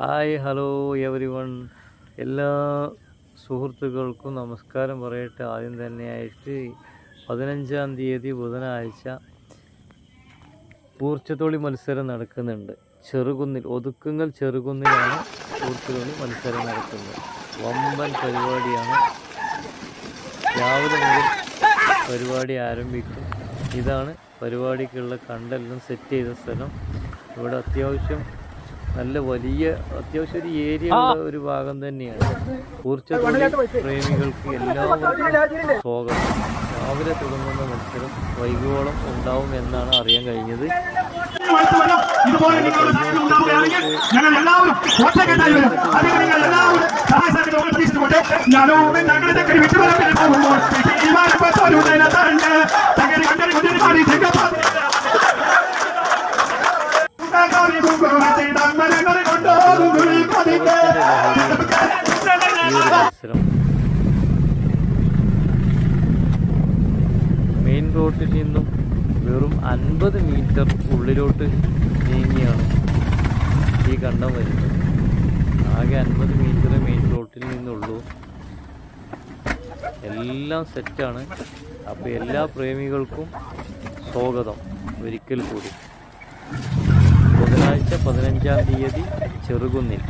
Hi hello every one എല്ലാ സുഹൃത്തുക്കൾക്കും നമസ്കാരം പറയട്ടെ. ആദ്യം തന്നെയായിട്ട് പതിനഞ്ചാം തീയതി ബുധനാഴ്ച പൂർച്ചത്തോളി മത്സരം നടക്കുന്നുണ്ട്. ചെറുകുന്നിൽ ഒതുക്കുങ്ങൽ ചെറുകുന്നിലാണ് പൂർച്ചത്തോളി മത്സരം നടക്കുന്നത്. വമ്പൻ പരിപാടിയാണ്. രാവിലെ മുതൽ പരിപാടി ആരംഭിക്കും. ഇതാണ് പരിപാടിക്കുള്ള കണ്ടെല്ലാം സെറ്റ് ചെയ്ത സ്ഥലം. ഇവിടെ അത്യാവശ്യം നല്ല വലിയ അത്യാവശ്യം ഒരു ഏരിയ ഉള്ള ഒരു ഭാഗം തന്നെയാണ്. പൂർച്ചത്തൊഴി പ്രേമികൾക്ക് എല്ലാവർക്കും സ്വാഗതം. രാവിലെ തുടങ്ങുന്ന മത്സരം വൈകുവോളം ഉണ്ടാവും എന്നാണ് അറിയാൻ കഴിഞ്ഞത്. ഞങ്ങൾ എല്ലാവരും മെയിൻ റോഡിൽ നിന്നും വെറും അൻപത് മീറ്റർ ഉള്ളിലോട്ട് നീങ്ങിയാണ് ഈ കണ്ടം വരുന്നത്. ആകെ അൻപത് മീറ്റർ മെയിൻ റോഡിൽ നിന്നുള്ളൂ. എല്ലാം സെറ്റാണ് അപ്പോൾ എല്ലാ പ്രേമികൾക്കും സ്വാഗതം. ഒരിക്കൽ കൂടി. പതിനഞ്ചാം തീയതി ചെറുകുന്നിൽ.